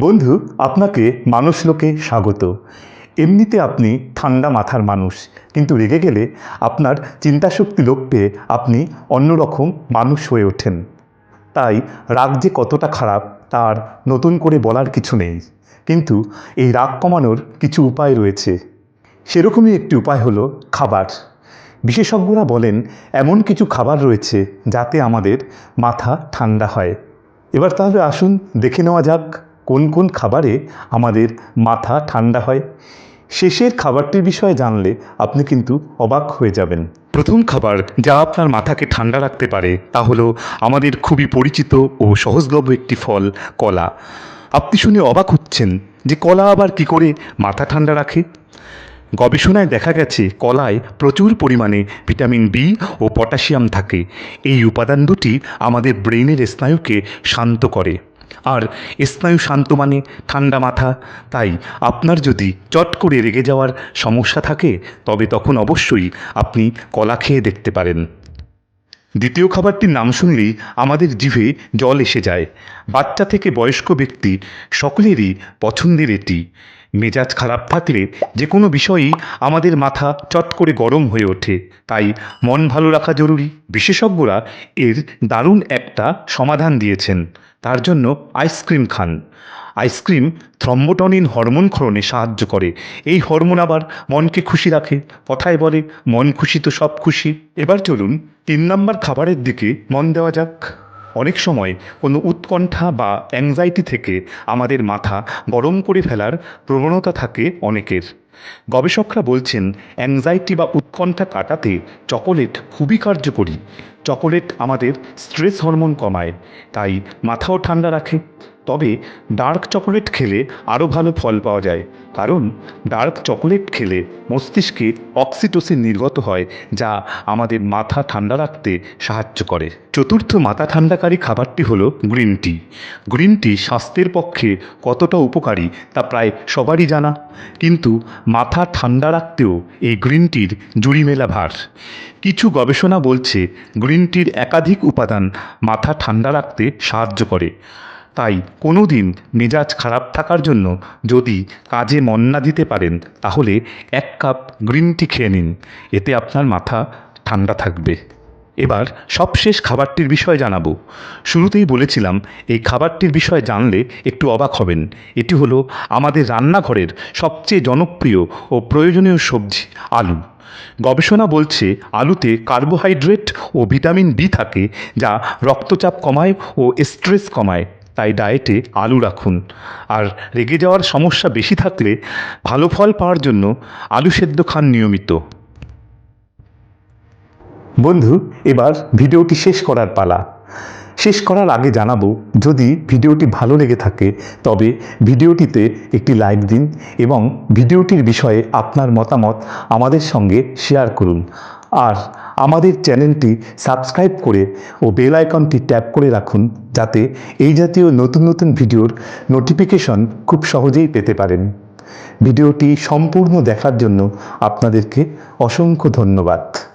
বন্ধু, আপনাকে মানুষ লোকে স্বাগত। এমনিতে আপনি ঠান্ডা মাথার মানুষ, কিন্তু রেগে গেলে আপনার চিন্তাশক্তি লোপ পেয়ে আপনি অন্যরকম মানুষ হয়ে ওঠেন। তাই রাগ যে কতটা খারাপ, তার নতুন করে বলার কিছু নেই। কিন্তু এই রাগ কমানোর কিছু উপায় রয়েছে। সেরকমই একটি উপায় হলো খাবার। বিশেষজ্ঞরা বলেন, এমন কিছু খাবার রয়েছে যাতে আমাদের মাথা ঠান্ডা হয়। এবার তাহলে আসুন দেখে নেওয়া যাক কোন কোন খাবারে আমাদের মাথা ঠান্ডা হয়। শেষের খাবারটির বিষয়ে জানলে আপনি কিন্তু অবাক হয়ে যাবেন। প্রথম খাবার যা আপনার মাথাকে ঠান্ডা রাখতে পারে তা হলো আমাদের খুবই পরিচিত ও সহজলভ্য একটি ফল, কলা। আপনি শুনে অবাক হচ্ছেন যে কলা আবার কি করে মাথা ঠান্ডা রাখে। গবেষণায় দেখা গেছে, কলায় প্রচুর পরিমাণে ভিটামিন বি ও পটাশিয়াম থাকে। এই উপাদান দুটি আমাদের ব্রেনের স্নায়ুকে শান্ত করে। আর স্নায়ু শান্ত মানে ঠান্ডা মাথা। তাই আপনার যদি চট করে রেগে যাওয়ার সমস্যা থাকে, তবে তখন অবশ্যই আপনি কলা খেয়ে দেখতে পারেন। দ্বিতীয় খাবারটির নাম শুনলেই আমাদের জিভে জল এসে যায়। বাচ্চা থেকে বয়স্ক ব্যক্তি সকলেরই পছন্দের এটি। মেজাজ খারাপ থাকলে যে কোনো বিষয়েই আমাদের মাথা চট করে গরম হয়ে ওঠে। তাই মন ভালো রাখা জরুরি। বিশেষজ্ঞরা এর দারুণ একটা সমাধান দিয়েছেন। তার জন্য আইসক্রিম খান। আইসক্রিম থ্রম্বোটনিন হরমোন ক্ষরণে সাহায্য করে। এই হরমোন আবার মনকে খুশি রাখে। কথায় বলে, মন খুশি তো সব খুশি। এবার চলুন তিন নম্বর খাবারের দিকে মন দেওয়া যাক। অনেক সময় কোনো উৎকণ্ঠা বা অ্যাংজাইটি থেকে আমাদের মাথা গরম করে ফেলার প্রবণতা থাকে অনেকের। গবেষকরা বলছেন অ্যাংজাইটি বা উৎকণ্ঠা কাটাতে চকোলেট খুবই কার্যকরী। চকোলেট আমাদের স্ট্রেস হরমোন কমায়, তাই মাথাও ঠান্ডা রাখে। তবে ডার্ক চকোলেট খেলে আরও ভালো ফল পাওয়া যায়, কারণ ডার্ক চকোলেট খেলে মস্তিষ্কে অক্সিটোসিন নির্গত হয়, যা আমাদের মাথা ঠান্ডা রাখতে সাহায্য করে। চতুর্থ মাথা ঠান্ডাকারী খাবারটি হলো গ্রিন টি গ্রিন টি স্বাস্থ্যের পক্ষে কতটা উপকারী তা প্রায় সবারই জানা। কিন্তু মাথা ঠান্ডা রাখতেও এই গ্রিন টির জুড়ি মেলা ভার। কিছু গবেষণা বলছে গ্রিন টির একাধিক উপাদান মাথা ঠান্ডা রাখতে সাহায্য করে। তাই কোনো দিন মেজাজ খারাপ থাকার জন্য যদি কাজে মন না দিতে পারেন, তাহলে এক কাপ গ্রিন টি খেয়ে নিন। এতে আপনার মাথা ঠান্ডা থাকবে। এবার সবশেষ খাবারটির বিষয়ে জানাব। শুরুতেই বলেছিলাম, এই খাবারটির বিষয়ে জানলে একটু অবাক হবেন। এটি হলো আমাদের রান্নাঘরের সবচেয়ে জনপ্রিয় ও প্রয়োজনীয় সবজি, আলু। গবেষণা বলছে, আলুতে কার্বোহাইড্রেট ও ভিটামিন ডি থাকে যা রক্তচাপ কমায় ও স্ট্রেস কমায়, তাই ডায়েটে আলু রাখুন। আর রেগে যাওয়ার সমস্যা বেশি থাকলে ভালো ফল পাওয়ার জন্য আলু সেদ্ধ খান নিয়মিত। বন্ধু, এবার ভিডিওটি শেষ করার পালা। শেষ করার আগে জানাব, যদি ভিডিওটি ভালো লেগে থাকে, তবে ভিডিওটিতে একটি লাইক দিন এবং ভিডিওটির বিষয়ে আপনার মতামত আমাদের সঙ্গে শেয়ার করুন। আর আমাদের চ্যানেলটি সাবস্ক্রাইব করে ও বেল আইকনটি ট্যাপ করে রাখুন, যাতে এই জাতীয় নতুন নতুন ভিডিওর নোটিফিকেশন খুব সহজেই পেতে পারেন। ভিডিওটি সম্পূর্ণ দেখার জন্য আপনাদেরকে অসংখ্য ধন্যবাদ।